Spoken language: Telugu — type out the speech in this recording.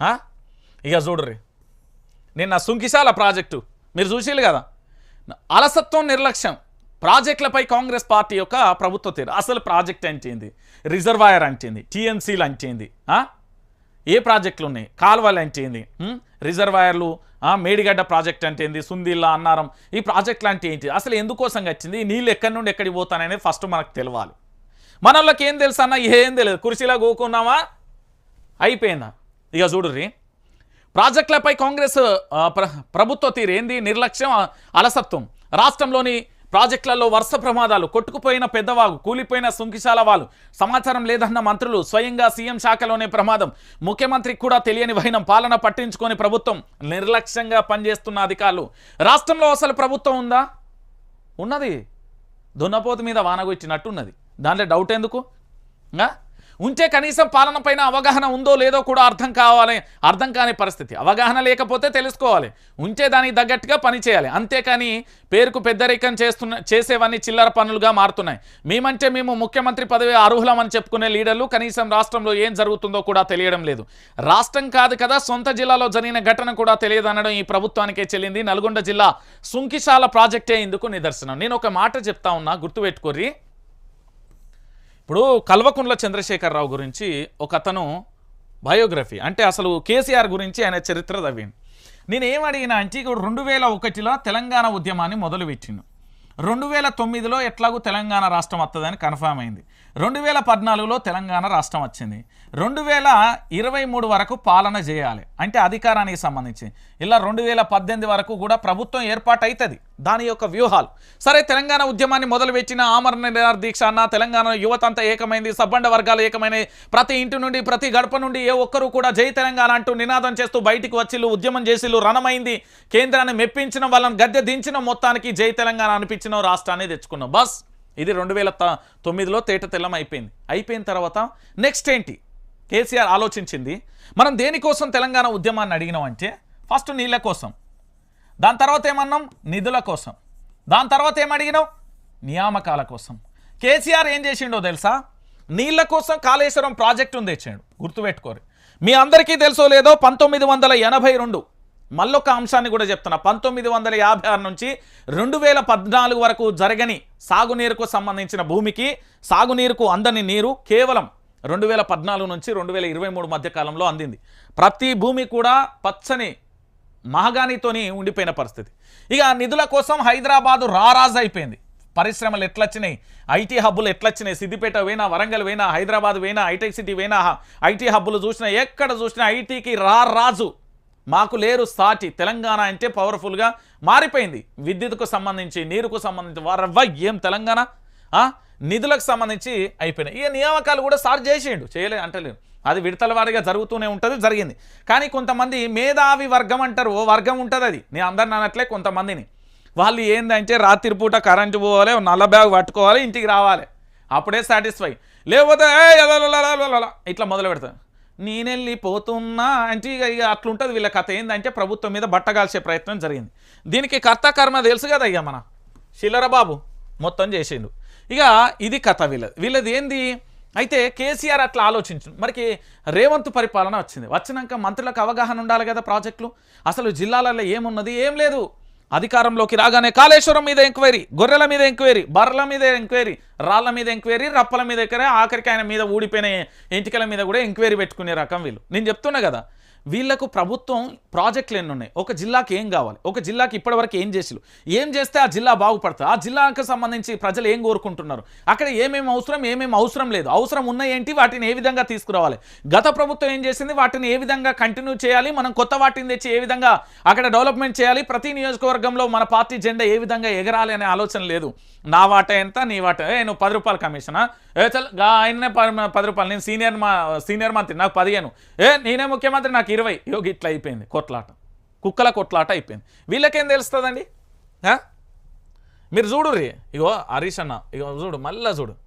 ఇక చూడరి నిన్న సుంకిశాల ప్రాజెక్టు. మీరు చూసిరు కదా? అలసత్వం నిర్లక్ష్యం. ప్రాజెక్టులపై కాంగ్రెస్ పార్టీ యొక్క ప్రభుత్వ తీరు. అసలు ప్రాజెక్ట్ అంటేంది రిజర్వాయర్ అంటేంది. టీఎంసీలు అంటేంది. ఏ ప్రాజెక్టులు ఉన్నాయి కాలువలు అంటేంది. రిజర్వాయర్లు మేడిగడ్డ ప్రాజెక్ట్ అంటే ఏంది సుందిల్లా అన్నారం. ఈ ప్రాజెక్టులు అంటే ఏంటి? అసలు ఎందుకోసం వచ్చింది నీళ్ళు ఎక్కడి నుండి ఎక్కడికి పోతాననేది ఫస్ట్ మనకు తెలియాలి మనల్లోకి ఏం తెలుసు అన్న? ఏం తెలియదు కుర్చీలో కూకున్నామా? అయిపోయిందా? ఇక చూడుర్రి. ప్రాజెక్టులపై కాంగ్రెస్ ప్రభుత్వ తీరేంది నిర్లక్ష్యం అలసత్వం. రాష్ట్రంలోని ప్రాజెక్టులలో వరుస ప్రమాదాలు కొట్టుకుపోయిన పెద్దవాగు కూలిపోయిన సుంకిశాల వాళ్ళు సమాచారం లేదన్న మంత్రులు స్వయంగా సీఎం శాఖలోనే ప్రమాదం. ముఖ్యమంత్రికి కూడా తెలియని వైనం పాలన పట్టించుకొని ప్రభుత్వం నిర్లక్ష్యంగా పనిచేస్తున్న అధికారులు. రాష్ట్రంలో అసలు ప్రభుత్వం ఉందా? ఉన్నది. దున్నపోతు మీద వానగొచ్చినట్టు ఉన్నది దాంట్లో డౌట్ ఎందుకు? ఇంకా ఉంటే కనీసం పాలన పైన అవగాహన ఉందో లేదో కూడా అర్థం కావాలి అర్థం కాని పరిస్థితి. అవగాహన లేకపోతే తెలుసుకోవాలి. ఉంటే దానికి తగ్గట్టుగా పనిచేయాలి అంతేకాని పేరుకు పెద్దరికం చేస్తున్న చేసేవన్నీ చిల్లర పనులుగా మారుతున్నాయి. మేమంటే మేము ముఖ్యమంత్రి పదవి అర్హులమని చెప్పుకునే లీడర్లు కనీసం రాష్ట్రంలో ఏం జరుగుతుందో కూడా తెలియడం లేదు. రాష్ట్రం కాదు కదా సొంత జిల్లాలో జరిగిన ఘటన కూడా తెలియదనడం ఈ ప్రభుత్వానికే చెల్లింది. నల్గొండ జిల్లా సుంకిశాల ప్రాజెక్టే ఇందుకు నిదర్శనం. నేను ఒక మాట చెప్తా ఉన్నా గుర్తుపెట్టుకోర్రీ. ఇప్పుడు కల్వకుంట్ల చంద్రశేఖరరావు గురించి ఒక అతను బయోగ్రఫీ అంటే అసలు కేసీఆర్ గురించి ఆయన చరిత్ర తవ్విండు నేను ఏమడిగినా అంటే ఇప్పుడు రెండు వేల ఒకటిలో తెలంగాణ ఉద్యమాన్ని మొదలుపెట్టిండు. రెండు వేల తొమ్మిదిలో ఎట్లాగూ తెలంగాణ రాష్ట్రం వస్తుందని కన్ఫామ్ అయింది. రెండు వేల పద్నాలుగులో తెలంగాణ రాష్ట్రం వచ్చింది. రెండు వేల ఇరవై మూడు వరకు పాలన చేయాలి. అంటే అధికారానికి సంబంధించి. ఇలా రెండు వేల పద్దెనిమిది వరకు కూడా ప్రభుత్వం ఏర్పాటు అవుతుంది దాని యొక్క వ్యూహాలు. సరే తెలంగాణ ఉద్యమాన్ని మొదలుపెట్టిన ఆమరణ నిరాహార దీక్ష అన్న తెలంగాణ యువత అంతా ఏకమైంది. సబ్బండ వర్గాలు ఏకమైనవి ప్రతి ఇంటి నుండి ప్రతి గడప నుండి ఏ ఒక్కరూ కూడా జై తెలంగాణ అంటూ నినాదం చేస్తూ బయటికి వచ్చిళ్ళు ఉద్యమం చేసిళ్ళు రణమైంది. కేంద్రాన్ని మెప్పించిన వాళ్ళని గద్దె దించిన మొత్తానికి జై తెలంగాణ అనిపించిన రాష్ట్రాన్ని తెచ్చుకున్నాం. బస్. ఇది రెండు వేల తొమ్మిదిలో తేట తెల్లం అయిపోయింది. అయిపోయిన తర్వాత నెక్స్ట్ ఏంటి? కేసీఆర్ ఆలోచించింది మనం దేనికోసం తెలంగాణ ఉద్యమాన్ని అడిగినాం అంటే ఫస్ట్ నీళ్ళ కోసం. దాని తర్వాత ఏమన్నాం? నిధుల కోసం. దాని తర్వాత ఏమడిగినాం నియామకాల కోసం. కేసీఆర్ ఏం చేసిండో తెలుసా? నీళ్ళ కోసం కాళేశ్వరం ప్రాజెక్టు ఉంది తెచ్చాడు. గుర్తుపెట్టుకోరు. మీ అందరికీ తెలుసో లేదో పంతొమ్మిది వందల ఎనభై రెండు మళ్ళొక అంశాన్ని కూడా చెప్తున్నా. పంతొమ్మిది వందల యాభై ఆరు నుంచి రెండు వేల పద్నాలుగు వరకు జరగని సాగునీరుకు సంబంధించిన భూమికి సాగునీరుకు అందని నీరు కేవలం రెండు వేల పద్నాలుగు నుంచి రెండు వేల ఇరవై మూడు మధ్యకాలంలో అందింది. ప్రతి భూమి కూడా పచ్చని మహగానితోని ఉండిపోయిన పరిస్థితి. ఇక నిధుల కోసం హైదరాబాదు రారాజు అయిపోయింది. పరిశ్రమలు ఎట్లొచ్చినాయి? ఐటీ హబ్బులు ఎట్లొచ్చినాయి? సిద్దిపేట పోయినా వరంగల్ పోయినా హైదరాబాద్ పోయినా హైటెక్ సిటీ పోయినా ఐటీ హబ్బులు చూసినా ఎక్కడ చూసినా ఐటీకి రారాజు మాకు లేరు సాటి. తెలంగాణ అంటే పవర్ఫుల్గా మారిపోయింది. విద్యుత్కు సంబంధించి నీరుకు సంబంధించి వారవ్వ ఏం తెలంగాణ? నిధులకు సంబంధించి అయిపోయినాయి. ఈ నియామకాలు కూడా సార్ చేసేయండు చేయలే అంటలేదు. అది విడతల వారిగా జరుగుతూనే ఉంటుంది జరిగింది. కానీ కొంతమంది మేధావి వర్గం అంటారు ఓ వర్గం ఉంటుంది అది. నేను అందరిని అనట్లే కొంతమందిని. వాళ్ళు ఏందంటే రాత్రి పూట కరెంటు పోవాలి నల్ల బ్యాగ్ పట్టుకోవాలి ఇంటికి రావాలి. అప్పుడే సాటిస్ఫై లేకపోతే ఇట్లా మొదలు పెడతాను నేనెళ్ళిపోతున్నా అంటే ఇక ఇక అట్లుంటుంది వీళ్ళ కథ ఏంటంటే ప్రభుత్వం మీద బట్టగాల్చే ప్రయత్నం జరిగింది. దీనికి కర్త కర్మ తెలుసు కదా ఇక మన శిలరబాబు మొత్తం చేసిండు. ఇక ఇది కథ వీళ్ళది. వీళ్ళది ఏంది? అయితే కేసీఆర్ అట్లా ఆలోచించు. మరికి రేవంత్ పరిపాలన వచ్చింది. వచ్చినాక మంత్రులకు అవగాహన ఉండాలి కదా ప్రాజెక్టులు. అసలు జిల్లాలలో ఏమున్నది? ఏం లేదు. అధికారంలోకి రాగానే కాళేశ్వరం మీద ఎంక్వైరీ గొర్రెల మీద ఎంక్వైరీ బర్రెల మీద ఎంక్వైరీ రాళ్ళ మీద ఎంక్వైరీ రప్పల మీద ఎక్కరే ఆఖరికి ఆయన మీద ఊడిపోయిన ఎంటికల మీద కూడా ఎంక్వైరీ పెట్టుకునే రకం వీళ్ళు. నేను చెప్తున్నా కదా వీళ్ళకు ప్రభుత్వం ప్రాజెక్టులు ఎన్ని ఉన్నాయి? ఒక జిల్లాకి ఏం కావాలి? ఒక జిల్లాకి ఇప్పటివరకు ఏం చేసిలు ఏం చేస్తే ఆ జిల్లా బాగుపడుతుంది? ఆ జిల్లాకు సంబంధించి ప్రజలు ఏం కోరుకుంటున్నారు? అక్కడ ఏమేమి అవసరం ఏమేమి అవసరం లేదు. అవసరం ఉన్నాయేంటి ఏంటి? వాటిని ఏ విధంగా తీసుకురావాలి? గత ప్రభుత్వం ఏం చేసింది? వాటిని ఏ విధంగా కంటిన్యూ చేయాలి? మనం కొత్త వాటిని తెచ్చి ఏ విధంగా అక్కడ డెవలప్మెంట్ చేయాలి? ప్రతి నియోజకవర్గంలో మన పార్టీ జెండా ఏ విధంగా ఎగరాలి అనే ఆలోచన లేదు. నా వాట ఎంత? నీ వాట? ఏ నువ్వు పది రూపాయల కమిషనా? ఏ చల్ ఆయన్నే పది రూపాయలు. నేను సీనియర్ మా సీనియర్ మంత్రి నాకు పదిహేను. ఏ నేనే ముఖ్యమంత్రి నాకు ఇరవై. యోగి ఇట్లా అయిపోయింది కొట్లాట. కుక్కల కొట్లాట అయిపోయింది. వీళ్ళకేం తెలుస్తుందండి? ఆ? మీరు చూడు రే ఇగో హరీష్ అన్న ఇగో చూడు మళ్ళా చూడు.